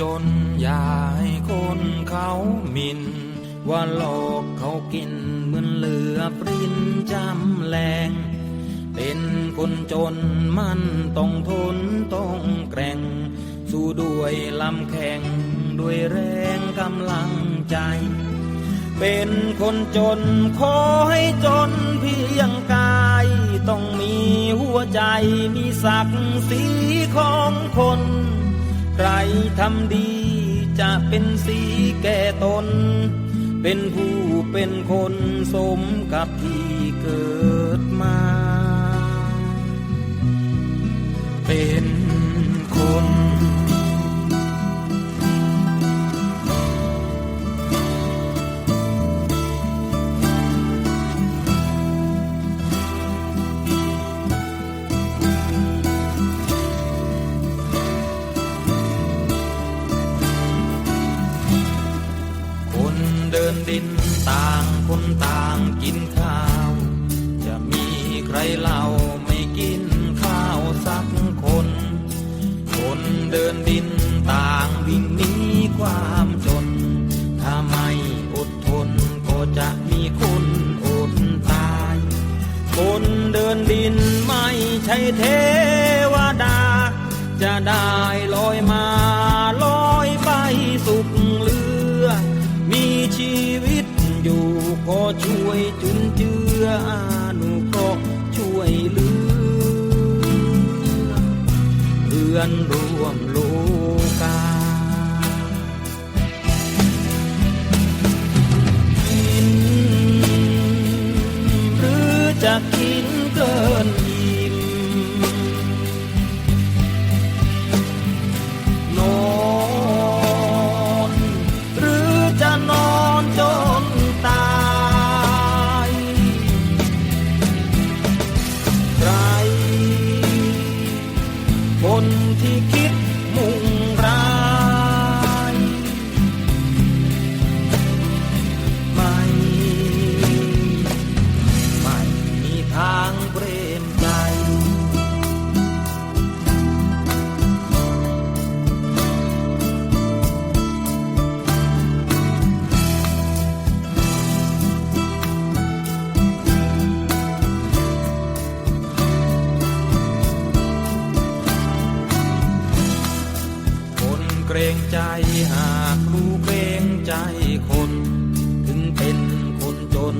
จนอย่าให้คนเขาหมินว่าหลอกเขากินเหมือนเหลือปรินจำแรง เป็นคนจนมันต้องทนต้องแกร่ง สู้ด้วยลำแข็งด้วยแรงกำลังใจ เป็นคนจนขอให้จนเพียงกาย ต้องมีหัวใจมีศักดิ์ศรีของ ทำดีจะเป็นสีแก่ตน เป็นผู้เป็นคนสมกับที่เกิดมา ต่างคนต่างกินข้าว จะมีใครเล่าไม่กินข้าวสักคน คนเดินดินต่างวิ่งหนีความจน ถ้าไม่อดทนก็จะมีคนอดตาย คนเดินดินไม่ใช่เทวดา จะได้ลอยมา อยู่ก็ช่วยจุนเจืออานุก็ช่วยเหลือเพื่อนร่วมโลก คนที่คิดมุ่ง รงใจหากรู้เกรงใจคน ถึงเป็นคนจน